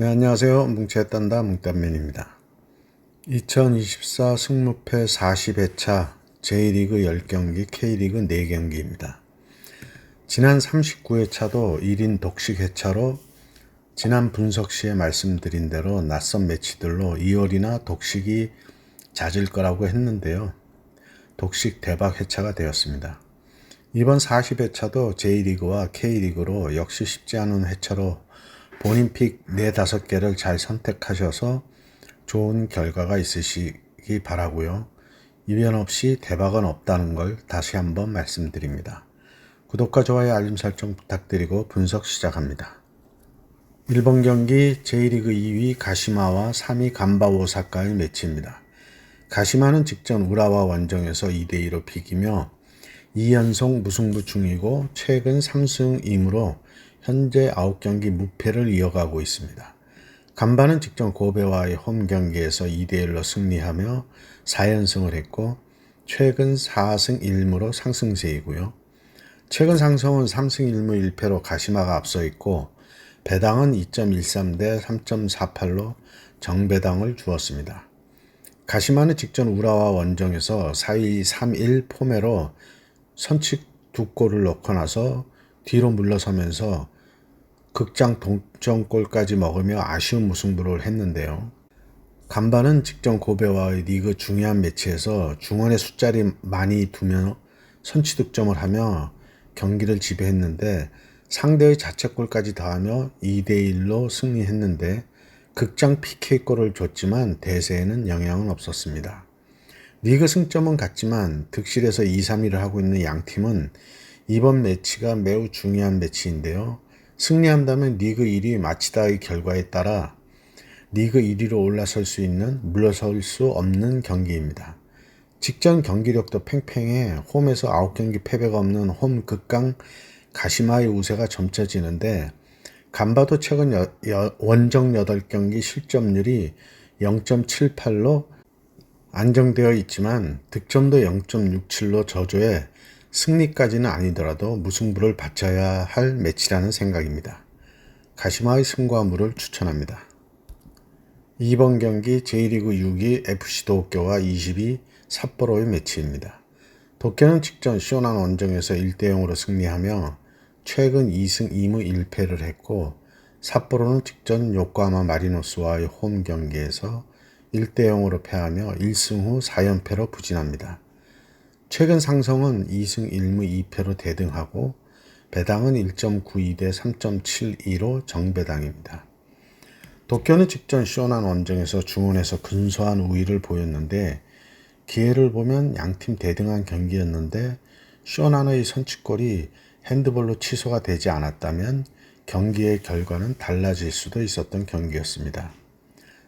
네, 안녕하세요. 뭉치했단다 뭉딴맨입니다. 2024 승무패 40회차 J리그 10경기, K리그 4경기입니다. 지난 39회차도 1인 독식 회차로 지난 분석 시에 말씀드린 대로 낯선 매치들로 2월이나 독식이 잦을 거라고 했는데요. 독식 대박 회차가 되었습니다. 이번 40회차도 J리그와 K리그로 역시 쉽지 않은 회차로 본인 픽 4, 5개를 잘 선택하셔서 좋은 결과가 있으시기 바라고요. 이변 없이 대박은 없다는 걸 다시 한번 말씀드립니다. 구독과 좋아요 알림 설정 부탁드리고 분석 시작합니다. 1번 경기 J리그 2위 가시마와 3위 간바 오사카의 매치입니다. 가시마는 직전 우라와 원정에서 2대2로 비기며 2연속 무승부 중이고 최근 3승이므로 현재 9경기 무패를 이어가고 있습니다. 간바는 직전 고베와의 홈 경기에서 2대1로 승리하며 4연승을 했고 최근 4승 1무로 상승세이고요. 최근 상승은 3승 1무 1패로 가시마가 앞서 있고 배당은 2.13 대 3.48로 정배당을 주었습니다. 가시마는 직전 우라와 원정에서 4위 3-1 포매로 선취 두 골을 넣고 나서 뒤로 물러서면서 극장 동점골까지 먹으며 아쉬운 무승부를 했는데요. 간바는 직전 고베와의 리그 중요한 매치에서 중원의 숫자리 많이 두며 선취 득점을 하며 경기를 지배했는데 상대의 자책골까지 더하며 2대1로 승리했는데 극장 PK골을 줬지만 대세에는 영향은 없었습니다. 리그 승점은 같지만 득실에서 2, 3위를 하고 있는 양 팀은 이번 매치가 매우 중요한 매치인데요. 승리한다면 리그 1위 마치다의 결과에 따라 리그 1위로 올라설 수 있는 물러설 수 없는 경기입니다. 직전 경기력도 팽팽해 홈에서 9경기 패배가 없는 홈 극강 가시마의 우세가 점쳐지는데 간바도 최근 여, 여, 원정 8경기 실점률이 0.78로 안정되어 있지만 득점도 0.67로 저조해 승리까지는 아니더라도 무승부를 바쳐야 할 매치라는 생각입니다. 가시마의 승과 무를 추천합니다. 2번 경기 J리그 6위 FC 도쿄와 22 삿포로의 매치입니다. 도쿄는 직전 시원한 원정에서 1대0으로 승리하며 최근 2승 2무 1패를 했고 삿포로는 직전 요코하마 마리노스와의 홈 경기에서 1대0으로 패하며 1승 후 4연패로 부진합니다. 최근 상성은 2승 1무 2패로 대등하고 배당은 1.92대 3.72로 정배당입니다. 도쿄는 직전 시원한 원정에서 중원에서 근소한 우위를 보였는데 기회를 보면 양팀 대등한 경기였는데 시원한의 선취골이 핸드볼로 취소가 되지 않았다면 경기의 결과는 달라질 수도 있었던 경기였습니다.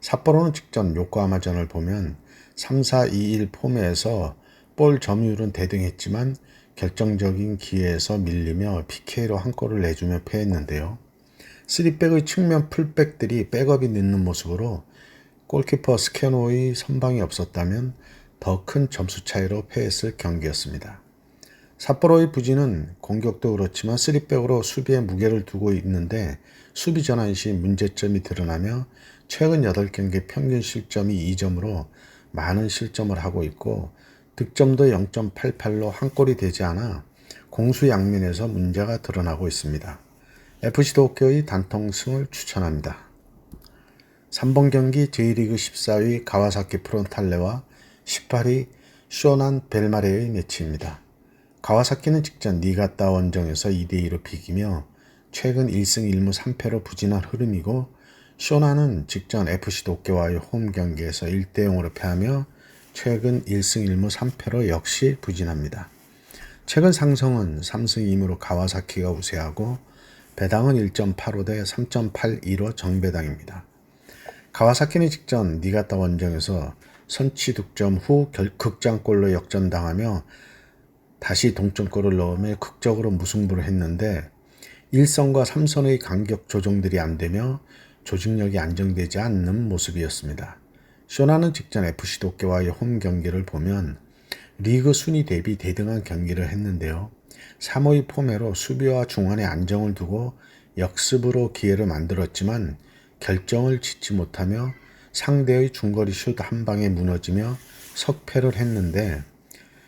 삿포로는 직전 요코하마전을 보면 3-4-2-1 폼에서 볼 점유율은 대등했지만 결정적인 기회에서 밀리며 PK로 한 골을 내주며 패했는데요. 3백의 측면 풀백들이 백업이 늦는 모습으로 골키퍼 스캐노의 선방이 없었다면 더 큰 점수 차이로 패했을 경기였습니다. 삿포로의 부진은 공격도 그렇지만 3백으로 수비에 무게를 두고 있는데 수비 전환 시 문제점이 드러나며 최근 8경기 평균 실점이 2점으로 많은 실점을 하고 있고 득점도 0.88로 한 골이 되지 않아 공수 양면에서 문제가 드러나고 있습니다. FC 도쿄의 단통승을 추천합니다. 3번 경기 J리그 14위 가와사키 프론탈레와 18위 쇼난 벨마레의 매치입니다. 가와사키는 직전 니가타 원정에서 2대2로 비기며 최근 1승 1무 3패로 부진한 흐름이고 쇼나는 직전 FC 도쿄와의 홈 경기에서 1대0으로 패하며 최근 1승 1무 3패로 역시 부진합니다. 최근 상승은 3승 2무로 가와사키가 우세하고 배당은 1.85 대 3.82로 정배당입니다. 가와사키는 직전 니가타 원정에서 선취 득점 후 극장골로 역전당하며 다시 동점골을 넣으며 극적으로 무승부를 했는데 1선과 3선의 간격 조정들이 안 되며 조직력이 안정되지 않는 모습이었습니다. 쇼나는 직전 FC 도쿄와의 홈 경기를 보면 리그 순위 대비 대등한 경기를 했는데요. 3호의 포매로 수비와 중원에 안정을 두고 역습으로 기회를 만들었지만 결정을 짓지 못하며 상대의 중거리 슛 한 방에 무너지며 석패를 했는데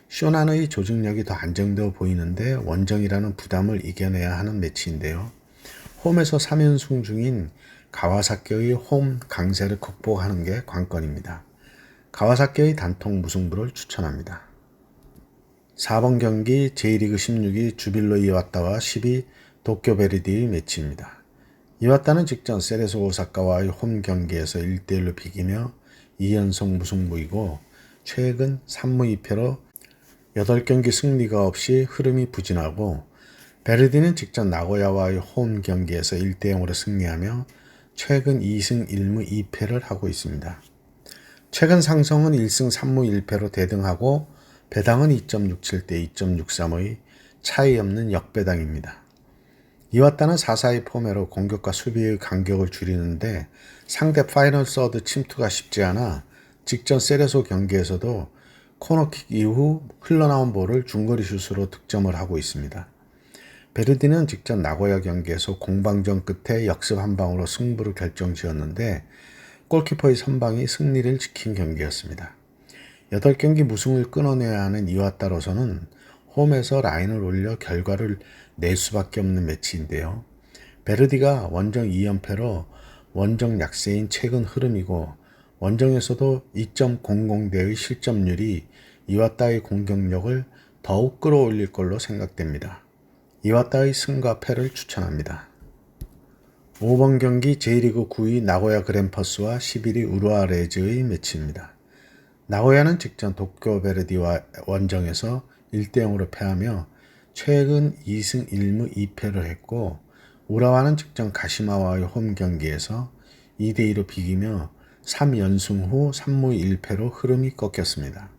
쇼난의 조직력이 더 안정되어 보이는데 원정이라는 부담을 이겨내야 하는 매치인데요. 홈에서 3연승 중인 가와사키의 홈 강세를 극복하는 게 관건입니다. 가와사키의 단통 무승부를 추천합니다. 4번 경기 J리그 16위 주빌로 이와타와 10위 도쿄 베르디의 매치입니다. 이와타는 직전 세레소 오사카와의 홈 경기에서 1대1로 비기며 2연속 무승부이고 최근 3무 2패로 8경기 승리가 없이 흐름이 부진하고 베르디는 직전 나고야와의 홈 경기에서 1대0으로 승리하며 최근 2승 1무 2패를 하고 있습니다. 최근 상성은 1승 3무 1패로 대등하고 배당은 2.67대 2.63의 차이 없는 역배당입니다. 이와타는 4-4의 포매로 공격과 수비의 간격을 줄이는데 상대 파이널 서드 침투가 쉽지 않아 직전 세레소 경기에서도 코너킥 이후 흘러나온 볼을 중거리 슛으로 득점을 하고 있습니다. 베르디는 직전 나고야 경기에서 공방전 끝에 역습 한 방으로 승부를 결정지었는데 골키퍼의 선방이 승리를 지킨 경기였습니다. 8경기 무승을 끊어내야 하는 이와따로서는 홈에서 라인을 올려 결과를 낼 수밖에 없는 매치인데요. 베르디가 원정 2연패로 원정 약세인 최근 흐름이고 원정에서도 2.00대의 실점률이 이와 따의 공격력을 더욱 끌어올릴 걸로 생각됩니다. 이와 따의 승과 패를 추천합니다. 5번 경기 J리그 9위 나고야 그랜퍼스와 11위 우루아 레즈의 매치입니다. 나고야는 직전 도쿄 베르디와 원정에서 1대0으로 패하며 최근 2승 1무 2패를 했고 우라와는 직전 가시마와의 홈 경기에서 2대2로 비기며 3연승 후 3무 1패로 흐름이 꺾였습니다.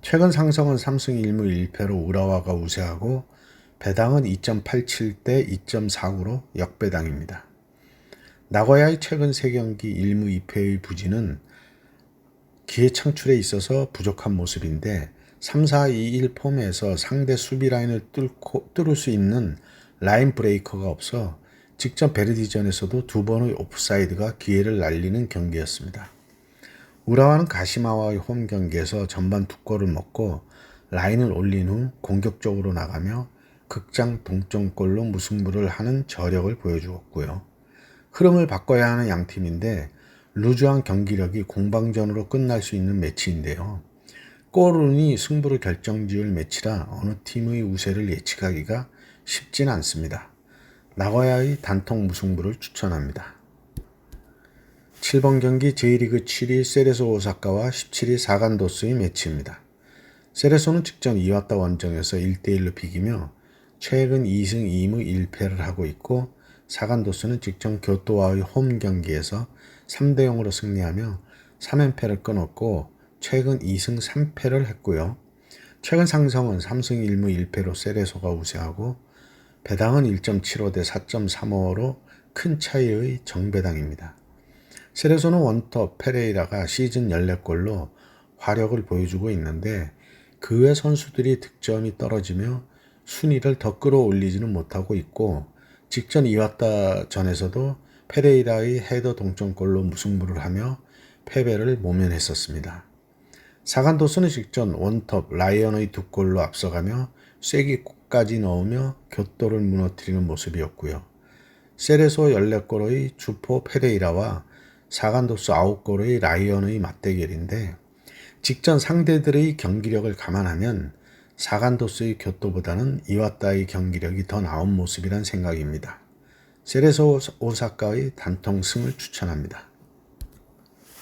최근 상성은 3승 1무 1패로 우라와가 우세하고 배당은 2.87대 2.49로 역배당입니다. 나고야의 최근 3경기 1무 2패의 부진은 기회 창출에 있어서 부족한 모습인데 3, 4, 2, 1 폼에서 상대 수비 라인을 뚫고, 뚫을 수 있는 라인 브레이커가 없어 직전 베르디전에서도 두 번의 오프사이드가 기회를 날리는 경기였습니다. 우라와는 가시마와의 홈 경기에서 전반 두 골을 먹고 라인을 올린 후 공격적으로 나가며 극장 동점골로 무승부를 하는 저력을 보여주었고요. 흐름을 바꿔야 하는 양 팀인데 루즈한 경기력이 공방전으로 끝날 수 있는 매치인데요. 골운이 승부를 결정지을 매치라 어느 팀의 우세를 예측하기가 쉽진 않습니다. 나고야의 단통 무승부를 추천합니다. 7번 경기 J리그 7위 세레소 오사카와 17위 사간도스의 매치입니다. 세레소는 직전 이와타 원정에서 1대1로 비기며 최근 2승 2무 1패를 하고 있고 사간도스는 직전 교토와의 홈 경기에서 3대 0으로 승리하며 3연패를 끊었고 최근 2승 3패를 했고요. 최근 상성은 3승 1무 1패로 세레소가 우세하고 배당은 1.75 대 4.35로 큰 차이의 정배당입니다. 세레소는 원톱 페레이라가 시즌 14골로 화력을 보여주고 있는데 그 외 선수들이 득점이 떨어지며 순위를 더 끌어올리지는 못하고 있고 직전 이왔다 전에서도 페레이라의 헤더 동점골로 무승부를 하며 패배를 모면했었습니다. 사간도스는 직전 원톱 라이언의 두 골로 앞서가며 쐐기까지 넣으며 곁돌을 무너뜨리는 모습이었고요. 세레소 14골의 주포 페레이라와 사간도스 9골의 라이언의 맞대결인데 직전 상대들의 경기력을 감안하면 사간도스의 교토보다는 이와타의 경기력이 더 나은 모습이란 생각입니다. 세레소 오사카의 단통 승을 추천합니다.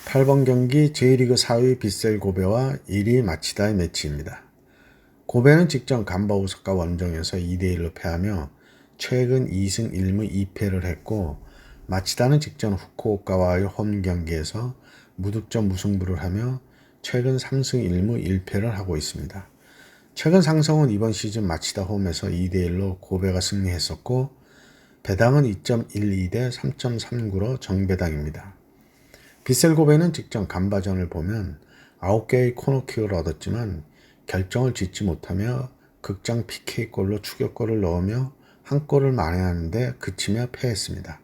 8번 경기 J리그 4위 빗셀 고베와 1위 마치다의 매치입니다. 고베는 직전 간바 오사카 원정에서 2대1로 패하며 최근 2승 1무 2패를 했고 마치다는 직전 후쿠오카와의 홈 경기에서 무득점 무승부를 하며 최근 3승 1무 1패를 하고 있습니다. 최근 상성은 이번 시즌 마치다 홈에서 2대1로 고베가 승리했었고 배당은 2.12대 3.39로 정배당입니다. 비셀 고베는 직전 간바전을 보면 9개의 코너킥을 얻었지만 결정을 짓지 못하며 극장 PK골로 추격골을 넣으며 한 골을 만회하는데 그치며 패했습니다.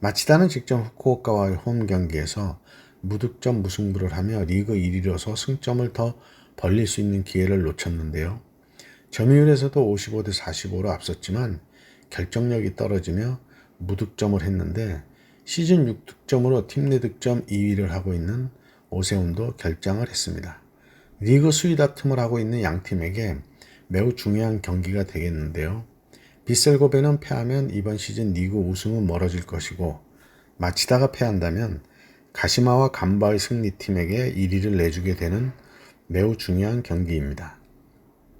마치다는 직전 후쿠오카와의 홈 경기에서 무득점 무승부를 하며 리그 1위로서 승점을 더 벌릴 수 있는 기회를 놓쳤는데요. 점유율에서도 55대 45로 앞섰지만 결정력이 떨어지며 무득점을 했는데 시즌 6득점으로 팀 내 득점 2위를 하고 있는 오세훈도 결장을 했습니다. 리그 수위 다툼을 하고 있는 양 팀에게 매우 중요한 경기가 되겠는데요. 비셀고베는 패하면 이번 시즌 리그 우승은 멀어질 것이고 마치다가 패한다면 가시마와 간바의 승리팀에게 1위를 내주게 되는 매우 중요한 경기입니다.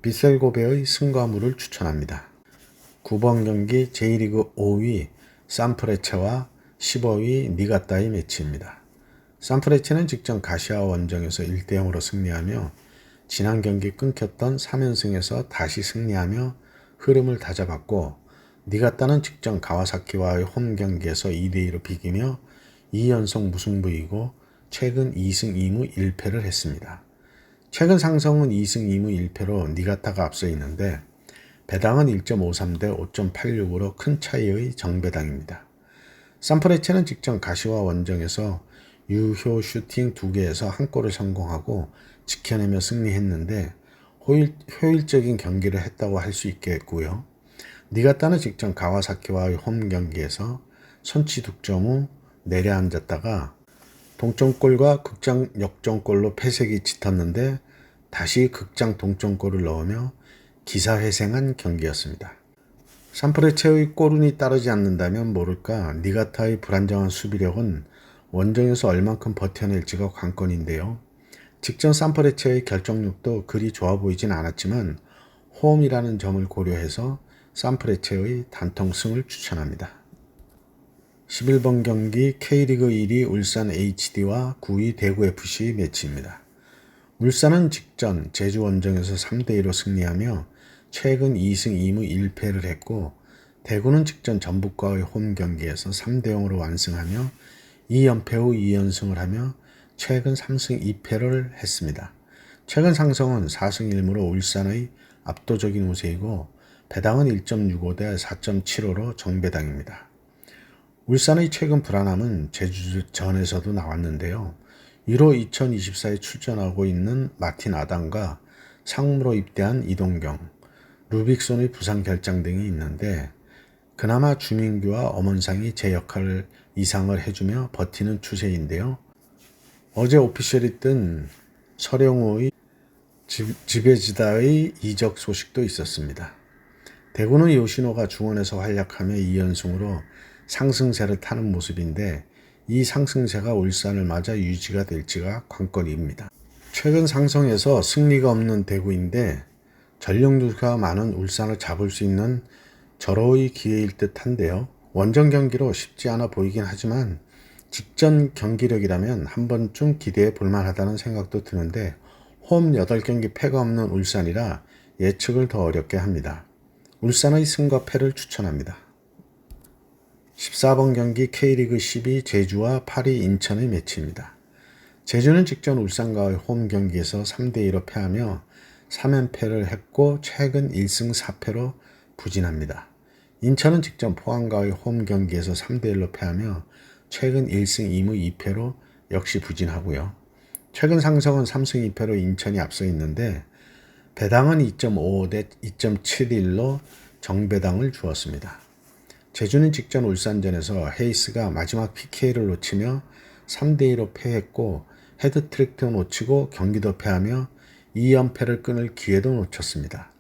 비셀고베의 승과물을 추천합니다. 9번 경기 J리그 5위 산프레체와 15위 니가타의 매치입니다. 산프레체는 직전 가시아 원정에서 1대 0으로 승리하며 지난 경기 끊겼던 3연승에서 다시 승리하며 흐름을 다잡았고 니가타는 직전 가와사키와의 홈 경기에서 2대 2로 비기며 2연속 무승부이고 최근 2승 2무 1패를 했습니다. 최근 상성은 2승 2무 1패로 니가타가 앞서 있는데 배당은 1.53 대 5.86으로 큰 차이의 정배당입니다. 산프레체는 직전 가시와 원정에서 유효 슈팅 2개에서 한 골을 성공하고 지켜내며 승리했는데 효율, 효율적인 경기를 했다고 할 수 있겠고요. 니가타는 직전 가와사키와의 홈 경기에서 선취 득점 후 내려앉았다가 동점골과 극장 역전골로 패색이 짙었는데 다시 극장 동점골을 넣으며 기사회생한 경기였습니다. 산프레체의 골운이 따르지 않는다면 모를까 니가타의 불안정한 수비력은 원정에서 얼만큼 버텨낼지가 관건인데요. 직전 산프레체의 결정력도 그리 좋아 보이진 않았지만 홈이라는 점을 고려해서 산프레체의 단통승을 추천합니다. 11번 경기 K리그 1위 울산 HD와 9위 대구FC 매치입니다. 울산은 직전 제주 원정에서 3대2로 승리하며 최근 2승 2무 1패를 했고 대구는 직전 전북과의 홈 경기에서 3대 0으로 완승하며 2연패 후 2연승을 하며 최근 3승 2패를 했습니다. 최근 상승은 4승 1무로 울산의 압도적인 우세이고 배당은 1.65 대 4.75로 정배당입니다. 울산의 최근 불안함은 제주전에서도 나왔는데요. 1호 2024에 출전하고 있는 마틴 아담과 상무로 입대한 이동경, 루빅손의 부상 결장 등이 있는데 그나마 주민규와 엄원상이 제 역할 이상을 해주며 버티는 추세인데요. 어제 오피셜이 뜬 서령호의 지배지다의 이적 소식도 있었습니다. 대구는 요시노가 중원에서 활약하며 2연승으로 상승세를 타는 모습인데 이 상승세가 울산을 맞아 유지가 될지가 관건입니다. 최근 상성에서 승리가 없는 대구인데 전력류가 많은 울산을 잡을 수 있는 절호의 기회일 듯 한데요. 원정 경기로 쉽지 않아 보이긴 하지만 직전 경기력이라면 한 번쯤 기대해 볼만하다는 생각도 드는데 홈 8경기 패가 없는 울산이라 예측을 더 어렵게 합니다. 울산의 승과 패를 추천합니다. 14번 경기 K리그 12 제주와 8위 인천의 매치입니다. 제주는 직전 울산과의 홈 경기에서 3대2로 패하며 3연패를 했고 최근 1승 4패로 부진합니다. 인천은 직전 포항과의 홈 경기에서 3대1로 패하며 최근 1승 2무 2패로 역시 부진하고요. 최근 상승은 3승 2패로 인천이 앞서 있는데 배당은 2.55대 2.71로 정배당을 주었습니다. 제주는 직전 울산전에서 헤이스가 마지막 PK를 놓치며 3대2로 패했고 헤드트릭도 놓치고 경기도 패하며 2연패를 끊을 기회도 놓쳤습니다.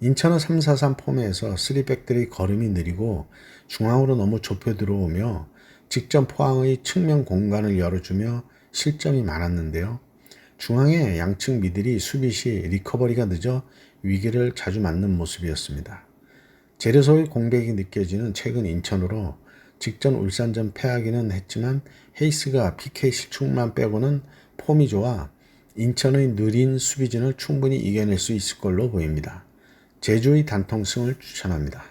인천은 3-4-3 폼에서 3백들이 걸음이 느리고 중앙으로 너무 좁혀 들어오며 직전 포항의 측면 공간을 열어주며 실점이 많았는데요. 중앙의 양측 미들이 수비 시 리커버리가 늦어 위기를 자주 맞는 모습이었습니다. 제르소의 공백이 느껴지는 최근 인천으로 직전 울산전 패하기는 했지만 헤이스가 PK 실축만 빼고는 폼이 좋아 인천의 느린 수비진을 충분히 이겨낼 수 있을 걸로 보입니다. 제주의 단통승을 추천합니다.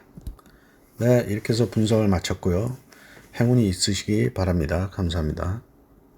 네, 이렇게 해서 분석을 마쳤고요. 행운이 있으시기 바랍니다. 감사합니다.